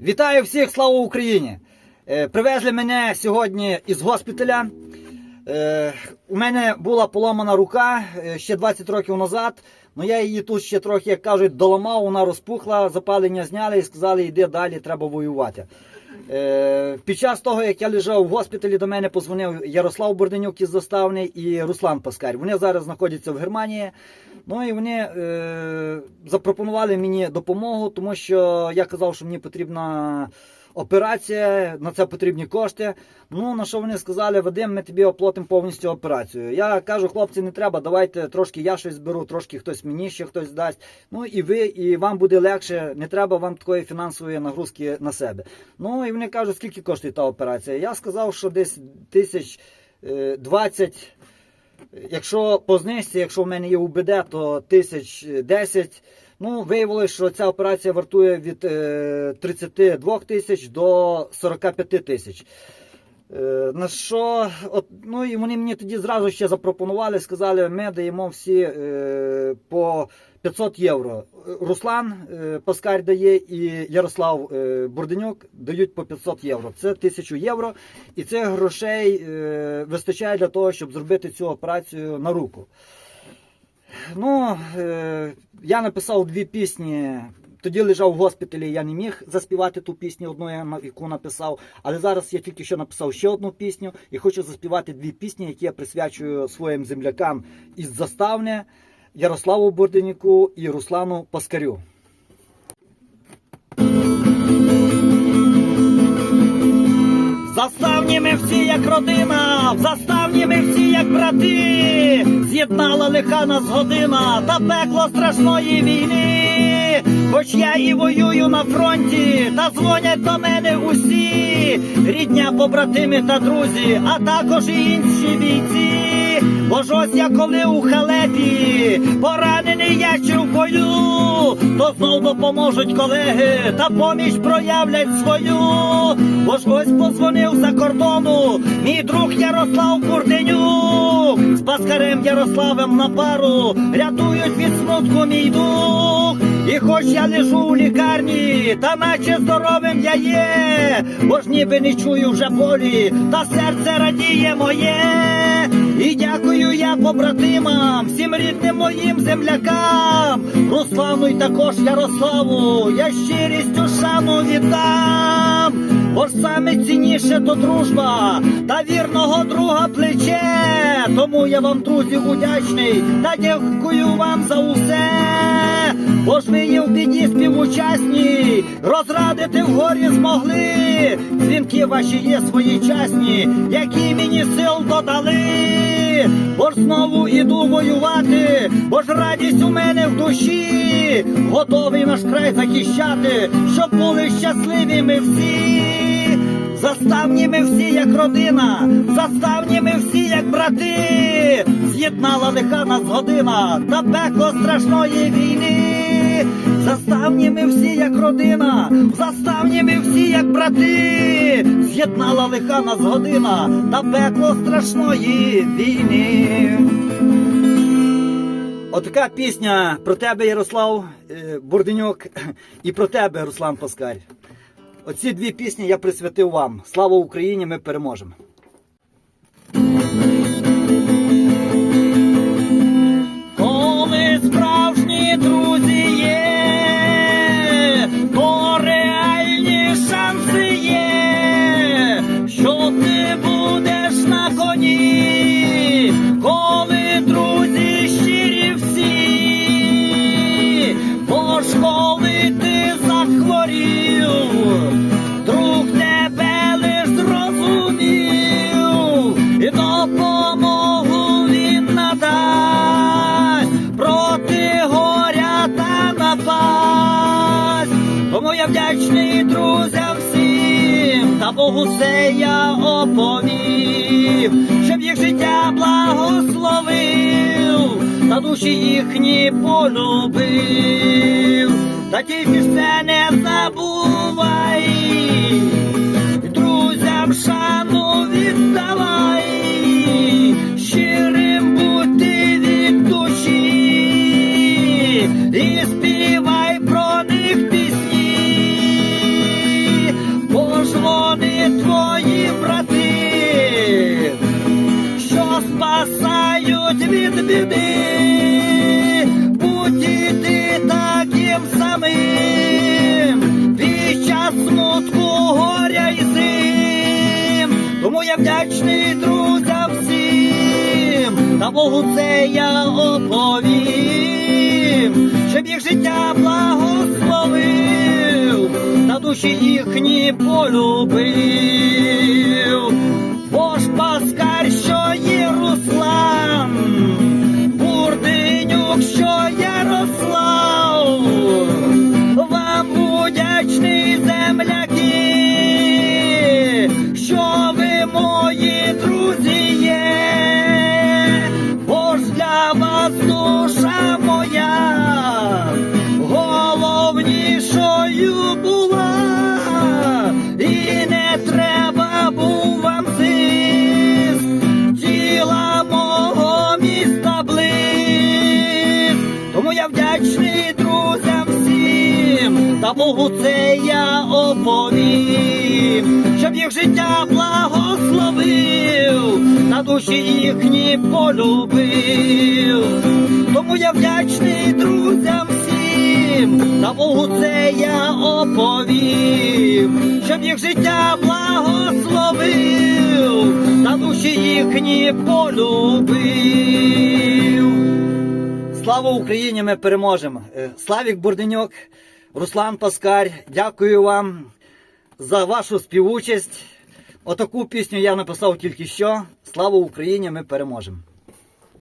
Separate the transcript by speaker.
Speaker 1: Вітаю всіх, слава Україні! Е, Привезли мене сьогодні із госпіталя. Е, У мене була поламана рука е, ще 20 років назад. Ну я її тут ще трохи, як кажуть, доламав, вона розпухла, запалення зняли і сказали, йди далі, треба воювати. Під час того, як я лежав в госпіталі, до мене позвонив Ярослав Борденюк із заставний і Руслан Паскар. Вони зараз знаходяться в Германії. Ну і вони е, запропонували мені допомогу, тому що я казав, що мені потрібна операція, на це потрібні кошти. Ну на що вони сказали, Вадим, ми тобі оплатимо повністю операцію. Я кажу, хлопці, не треба, давайте трошки я щось зберу, трошки хтось мені ще хтось дасть. Ну і ви, і вам буде легше, не треба вам такої фінансової нагрузки на себе. Ну і вони кажуть, скільки коштує та операція. Я сказав, що десь тисяч е, двадцять. Якщо по знижці, якщо в мене є УБД, то тисяч десять. Ну, виявилось, що ця операція вартує від е, 32 тисяч до 45 тисяч. Е, на що, от, ну і вони мені тоді зразу ще запропонували, сказали, ми даємо всі е, по 500 євро. Руслан е, Паскар дає і Ярослав е, Бурденюк дають по 500 євро. Це 1000 євро. І цих грошей е, вистачає для того, щоб зробити цю операцію на руку. Ну, я написав дві пісні. Тоді лежав в госпіталі, я не міг заспівати ту пісню, одну, яку написав. Але зараз я тільки що написав ще одну пісню і хочу заспівати дві пісні, які я присвячую своїм землякам із заставне Ярославу Борденюку і Руслану Паскарю. Заставні ми всі як родина, заставні ми всі як брати, з'єднала лиха нас година та пекло страшної війни. Хоч я і воюю на фронті, та дзвонять до мене усі, рідня, побратими та друзі, а також і інші бійці. Бо ось я коли у халепі, поранений я ще в бою, то знов допоможуть колеги та поміч проявлять свою. Бо ось позвонив за кордону, мій друг Ярослав Бурденюк, з Паскарем Ярославом на пару рятують від смутку мій дух. І хоч я лежу у лікарні, та наче здоровим я є, бо ж ніби не чую вже болі, та серце радіє моє. І дякую я побратимам, всім рідним моїм землякам, Руслану і також Ярославу, я щирістю шану віддам. Бо ж саме цінніше то дружба та вірного друга плече. Тому я вам, друзі, удячний та дякую вам за усе. Бо ж ви є в біді співучасні, розрадити в горі змогли. Дзвінки ваші є своєчасні, які мені сил додали. Бо ж знову іду воювати, бо ж радість у мене в душі, готовий наш край захищати, щоб були щасливі ми всі. Заставні ми всі як родина, заставні ми всі як брати, з'єднала лиха нас година та пекло страшної війни. Заставні ми всі як родина, заставні ми всі як брати, з'єднала лиха нас година та пекло страшної війни. Отака пісня про тебе, Ярослав е, Бурденюк, і про тебе, Руслан Паскар. Оці дві пісні я присвятив вам. Слава Україні! Ми переможемо! Та Богу все я оповів, щоб їх життя благословив, та душі їхні полюбив, та тільки ж це не забувай, друзям шану віддавай, щирим будь ти від душі, і співай від біди, будь і таким самим, під час смутку горя й зим, тому я вдячний друзям всім, та Богу це я оповім, щоб їх життя благословив, та душі їхні полюбив. Бо ж Богу це я оповім, щоб їх життя благословив, на душі їхні полюбив. Тому я вдячний друзям всім, та Богу це я оповім, щоб їх життя благословив, та душі їхні полюбив. Слава Україні! Ми переможемо! Е, Славік Бурденюк, Руслан Паскарь, дякую вам за вашу співучасть. Отаку пісню я написав тільки що. Слава Україні! Ми переможемо!